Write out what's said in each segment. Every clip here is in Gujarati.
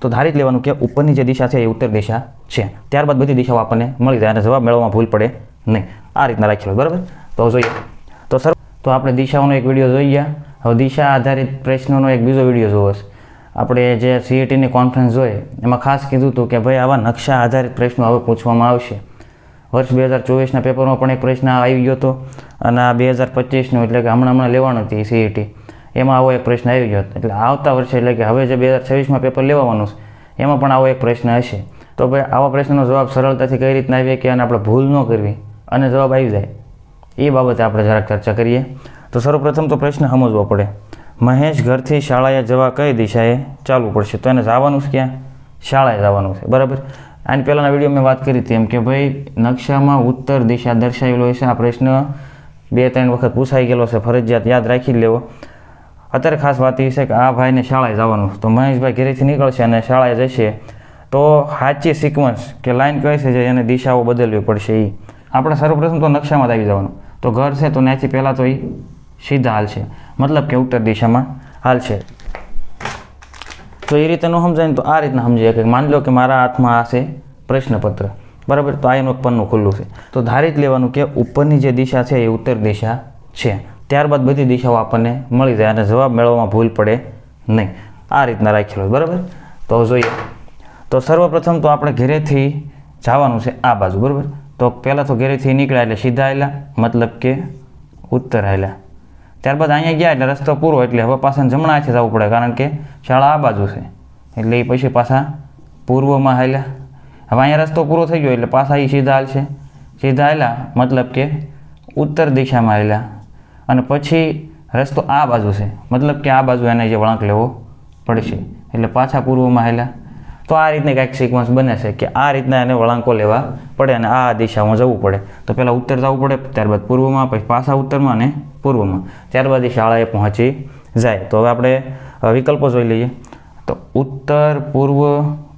તો ધારી જ લેવાનું કે ઉપરની જે દિશા છે એ ઉત્તર દિશા છે. ત્યારબાદ બધી દિશાઓ આપણને મળી જાય અને જવાબ મેળવવામાં ભૂલ પડે નહીં. આ રીતના રાખેલો બરાબર? તો જોઈએ. તો સર, તો આપણે દિશાઓનો એક વીડિયો જોઈ ગયા. હવે દિશા આધારિત પ્રશ્નોનો એક બીજો વીડિયો જોવો છે. આપણે જે સીઈટીની કોન્ફરન્સ જોઈએ, એમાં ખાસ કીધું હતું કે ભાઈ આવા નકશા આધારિત પ્રશ્નો હવે પૂછવામાં આવશે. વર્ષ બે હજાર ચોવીસના પેપરમાં પણ એક પ્રશ્ન આવી ગયો હતો અને આ બે હજાર પચીસનો એટલે કે હમણાં હમણાં લેવાનો હતી સીઈટી એમાં આવો એક પ્રશ્ન આવી ગયો. એટલે આવતા વર્ષે એટલે કે હવે જે બે હજાર છવ્વીસમાં પેપર લેવાનું છે, એમાં પણ આવો એક પ્રશ્ન હશે. તો ભાઈ આવા પ્રશ્નનો જવાબ સરળતાથી કઈ રીતના આવીએ કે અને આપણે ભૂલ ન કરવી અને જવાબ આવી જાય. એ બાબતે આપણે જરાક ચર્ચા કરીએ. તો સર્વપ્રથમ તો પ્રશ્ન સમજવો પડે. મહેશ ઘરથી શાળાએ જવા કઈ દિશાએ ચાલવું પડશે? તો એને જવાનું છે ક્યાં? શાળાએ જવાનું છે. બરાબર? આની પહેલાંના વીડિયો મેં વાત કરી હતી એમ કે ભાઈ નકશામાં ઉત્તર દિશા દર્શાવેલો હોય છે આ પ્રશ્ન બે ત્રણ વખત પૂછાઈ ગયેલો છે. ફરજિયાત યાદ રાખી લેવો. અત્યારે ખાસ વાત એ છે કે આ ભાઈને શાળાએ જવાનું. તો મહેશભાઈ ઘેરેથી નીકળશે અને શાળાએ જશે. તો સાચી સિક્વન્સ કે લાઈન કઈ છે જે એને દિશાઓ બદલવી પડશે એ આપણે સર્વપ્રથમ તો નકશામાં જ આવી જવાનું. તો ઘર છે તો ત્યાંથી પહેલાં તો એ સીધા હાલશે. મતલબ કે ઉત્તર દિશામાં હાલશે. તો એ રીતે ન સમજાય ને તો આ રીતના સમજીએ કે માની લો કે મારા હાથમાં આ છે પ્રશ્નપત્ર. બરાબર? તો આ એનું પન્નું ખુલ્લું છે. તો ધારી જ લેવાનું કે ઉપરની જે દિશા છે એ ઉત્તર દિશા છે. ત્યારબાદ બધી દિશાઓ આપણને મળી જાય અને જવાબ મેળવવામાં ભૂલ પડે નહીં. આ રીતના રાખેલો હોય, બરાબર? તો જોઈએ. તો સર્વપ્રથમ તો આપણે ઘેરેથી જવાનું છે આ બાજુ બરાબર? તો પહેલાં તો ઘરેથી નીકળ્યા એટલે સીધા આવેલા મતલબ કે ઉત્તર આવેલા ત્યારબાદ અહીંયા ગયા એટલે રસ્તો પૂરો એટલે હવે પાછા જમણા હાથે જવું પડે કારણ કે શાળા આ બાજુ છે. એટલે એ પછી પાછા પૂર્વમાં હાલ્યા હવે અહીંયા રસ્તો પૂરો થઈ ગયો એટલે પાછા એ સીધા હાલશે સીધા હાલ્યા મતલબ કે ઉત્તર દિશામાં હાલ્યા અને પછી રસ્તો આ બાજુ છે. મતલબ કે આ બાજુ એને જે વળાંક લેવો પડશે. એટલે પાછા પૂર્વમાં હેલા તો આ રીતને કાંઈક સિક્વન્સ બને છે કે આ રીતના એને વળાંકો લેવા પડે અને આ દિશામાં જવું પડે. તો પહેલાં ઉત્તર જવું પડે, ત્યારબાદ પૂર્વમાં, પછી પાછા ઉત્તરમાં અને પૂર્વમાં. ત્યારબાદ એ શાળાએ પહોંચી જાય. તો હવે આપણે વિકલ્પો જોઈ લઈએ. તો ઉત્તર, પૂર્વ,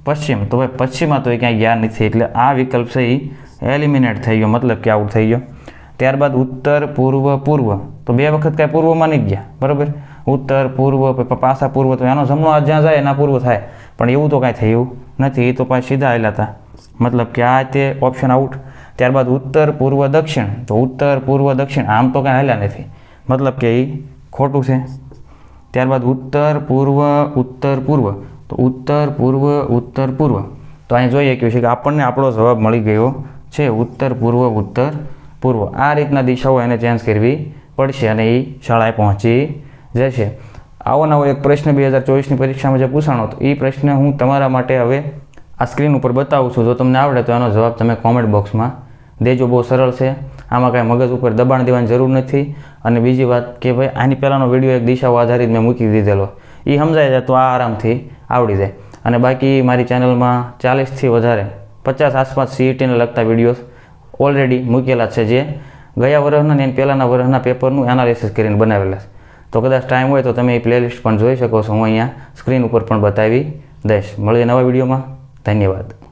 પશ્ચિમ. તો ભાઈ પશ્ચિમમાં તો એ ક્યાંય ગયા નથી. એટલે આ વિકલ્પ છે એ એલિમિનેટ થઈ ગયો. મતલબ કે આઉટ થઈ ગયો. ત્યારબાદ ઉત્તર, પૂર્વ પૂર્વ. તો બે વખત કાંઈ પૂર્વમાં નહીં ગયા. બરાબર? ઉત્તર, પૂર્વ પાસા પૂર્વ. તો એનો જમણો હાથ જ્યાં જાય એના પૂર્વ થાય. પણ એવું તો કાંઈ થયું નથી. એ તો પાછા સીધા આવેલા હતા. મતલબ કે આ તે ઓપ્શન આઉટ ત્યારબાદ ઉત્તર, પૂર્વ, દક્ષિણ. તો ઉત્તર, પૂર્વ, દક્ષિણ. આમ તો કાંઈ હાલ્યા નથી. મતલબ કે એ ખોટું છે. ત્યારબાદ ઉત્તર, પૂર્વ ઉત્તર, પૂર્વ. તો ઉત્તર, પૂર્વ ઉત્તર, પૂર્વ. તો અહીં જોઈએ કહ્યું છે કે આપણને આપણો જવાબ મળી ગયો છે. ઉત્તર, પૂર્વ, ઉત્તર પૂર્વ. આ રીતના દિશાઓ એને ચેન્જ કરવી પડશે અને એ શાળાએ પહોંચી જશે. આવો નવો એક પ્રશ્ન બે હજાર ચોવીસની પરીક્ષામાં જે પૂછાણો હતો એ પ્રશ્ન હું તમારા માટે હવે આ સ્ક્રીન ઉપર બતાવું છું. જો તમને આવડે તો એનો જવાબ તમે કોમેન્ટ બોક્સમાં દેજો. બહુ સરળ છે. આમાં કાંઈ મગજ ઉપર દબાણ દેવાની જરૂર નથી. અને બીજી વાત કે ભાઈ, આની પહેલાંનો વીડિયો એક દિશાઓ આધારિત મેં મૂકી દીધેલો. એ સમજાય જાય તો આ આરામથી આવડી જાય. અને બાકી મારી ચેનલમાં ચાલીસથી વધારે, પચાસ આસપાસ સીઈટીને લગતા વિડીયોઝ ઓલરેડી મૂકેલા છે જે ગયા વર્ષના ને પહેલાંના વર્ષના પેપરનું એનાલિસિસ કરીને બનાવેલા છે. તો કદાચ ટાઈમ હોય તો તમે એ પ્લેલિસ્ટ પણ જોઈ શકો છો. હું અહીંયા સ્ક્રીન ઉપર પણ બતાવી દઈશ. મળીએ નવા વિડીયોમાં. ધન્યવાદ.